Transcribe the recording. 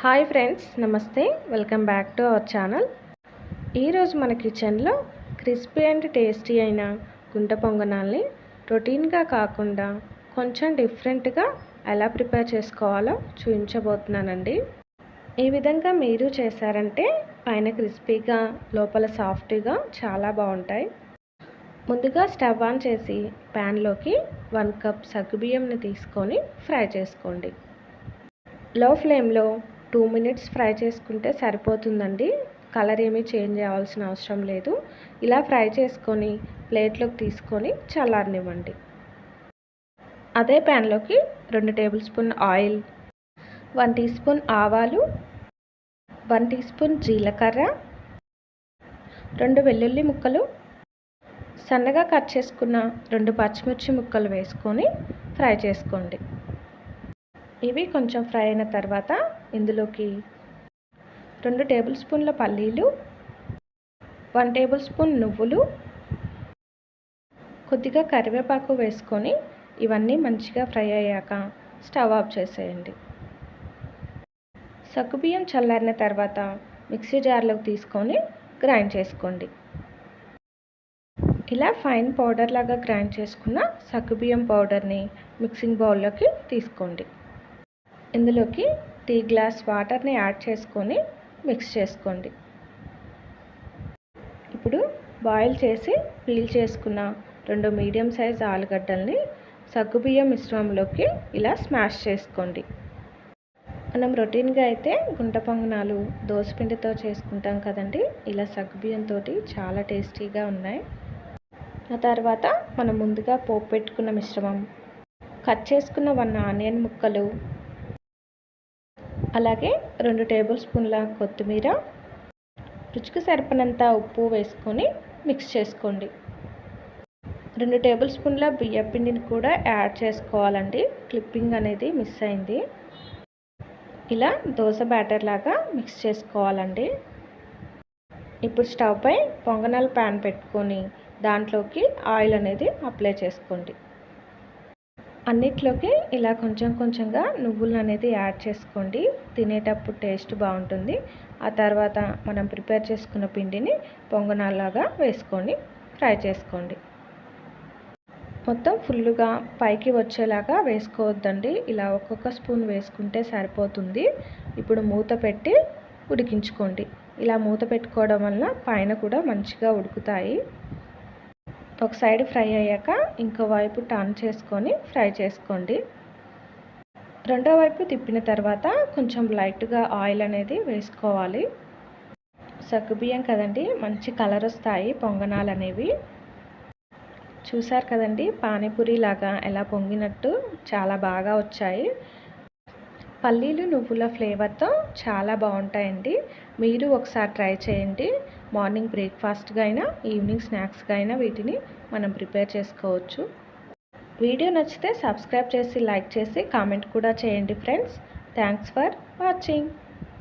Hi friends నమస్తే. Welcome back to our channel. ఈరోజు మన కిచెన్లో క్రిస్పీ అండ్ టేస్టీ అయిన గుంట పొంగనాల్ని రొటీన్గా కాకుండా కొంచెం డిఫరెంట్గా ఎలా ప్రిపేర్ చేసుకోవాలో చూపించబోతున్నానండి ఈ విధంగా మీరు చేశారంటే పైన క్రిస్పీగా లోపల సాఫ్ట్గా చాలా బాగుంటాయి. ముందుగా స్టవ్ ఆన్ చేసి ప్యాన్లోకి వన్ కప్ సగ్గుబియ్యంని తీసుకొని ఫ్రై చేసుకోండి. లో ఫ్లేమ్లో టూ మినిట్స్ ఫ్రై చేసుకుంటే సరిపోతుందండి. కలర్ ఏమీ చేంజ్ అవ్వాల్సిన అవసరం లేదు. ఇలా ఫ్రై చేసుకొని ప్లేట్లోకి తీసుకొని చల్లారనివ్వండి. అదే ప్యాన్లోకి రెండు tablespoon oil one teaspoon ఆవాలు వన్ టీ స్పూన్ జీలకర్ర రెండు వెల్లుల్లి ముక్కలు సన్నగా కట్ చేసుకున్న రెండు పచ్చిమిర్చి ముక్కలు వేసుకొని ఫ్రై చేసుకోండి. ఇవి కొంచెం ఫ్రై అయిన తర్వాత ఇందులోకి రెండు టేబుల్ స్పూన్ల పల్లీలు వన్ టేబుల్ స్పూన్ నువ్వులు కొద్దిగా కరివేపాకు వేసుకొని ఇవన్నీ మంచిగా ఫ్రై అయ్యాక స్టవ్ ఆఫ్ చేసేయండి. సగ్గుబియ్యం చల్లారిన తర్వాత మిక్సీ జార్లోకి తీసుకొని గ్రైండ్ చేసుకోండి. ఇలా ఫైన్ పౌడర్ లాగా గ్రైండ్ చేసుకున్న సగ్గుబియ్యం పౌడర్ని మిక్సింగ్ బౌల్లోకి తీసుకోండి. ఇందులోకి టీ గ్లాస్ వాటర్ని యాడ్ చేసుకొని మిక్స్ చేసుకోండి. ఇప్పుడు బాయిల్ చేసి పీల్ చేసుకున్న రెండు మీడియం సైజ్ ఆలుగడ్డల్ని సగ్గుబియ్యం మిశ్రమంలోకి ఇలా స్మాష్ చేసుకోండి. మనం రొటీన్గా అయితే గుంట పొంగనాలు దోసపిండితో చేసుకుంటాం కదండి. ఇలా సగ్గుబియ్యంతో చాలా టేస్టీగా ఉన్నాయి. ఆ తర్వాత మనం ముందుగా పోపు పెట్టుకున్న మిశ్రమం కట్ చేసుకున్న వన్ ఆనియన్ ముక్కలు అలాగే రెండు టేబుల్ స్పూన్ల కొత్తిమీర రుచికి సరిపడినంత ఉప్పు వేసుకొని మిక్స్ చేసుకోండి. రెండు టేబుల్ స్పూన్ల బియ్యం పిండిని కూడా యాడ్ చేసుకోవాలండి. క్లిప్పింగ్ అనేది మిస్ అయింది. ఇలా దోశ బ్యాటర్ లాగా మిక్స్ చేసుకోవాలండి. ఇప్పుడు స్టవ్ పై పొంగనాల ప్యాన్ పెట్టుకొని దాంట్లోకి ఆయిల్ అనేది అప్లై చేసుకోండి. అన్నిట్లోకి ఇలా కొంచెం కొంచెంగా నువ్వులు అనేది యాడ్ చేసుకోండి. తినేటప్పుడు టేస్ట్ బాగుంటుంది. ఆ తర్వాత మనం ప్రిపేర్ చేసుకున్న పిండిని పొంగనాలాగా వేసుకొని ఫ్రై చేసుకోండి. మొత్తం ఫుల్గా పైకి వచ్చేలాగా వేసుకోవద్దండి. ఇలా ఒక్కొక్క స్పూన్ వేసుకుంటే సరిపోతుంది. ఇప్పుడు మూత పెట్టి ఉడికించుకోండి. ఇలా మూత పెట్టుకోవడం వల్ల పైన కూడా మంచిగా ఉడుకుతాయి. ఒక సైడ్ ఫ్రై అయ్యాక ఇంకో వైపు టర్న్ చేసుకొని ఫ్రై చేసుకోండి. రెండో వైపు తిప్పిన తర్వాత కొంచెం లైట్గా ఆయిల్ అనేది వేసుకోవాలి. సగ్గుబియ్యం కదండి మంచి కలర్ వస్తాయి పొంగనాలు అనేవి. చూసారు కదండి పానీపూరి లాగా ఎలా పొంగినట్టు చాలా బాగా వచ్చాయి. పల్లీలు నువ్వుల ఫ్లేవర్తో చాలా బాగుంటాయండి. మీరు ఒకసారి ట్రై చేయండి. మార్నింగ్ బ్రేక్ఫాస్ట్గా అయినా ఈవినింగ్ స్నాక్స్గా అయినా వీటిని మనం ప్రిపేర్ చేసుకోవచ్చు. వీడియో నచ్చితే సబ్స్క్రైబ్ చేసి లైక్ చేసి కామెంట్ కూడా చేయండి ఫ్రెండ్స్. Thanks for watching.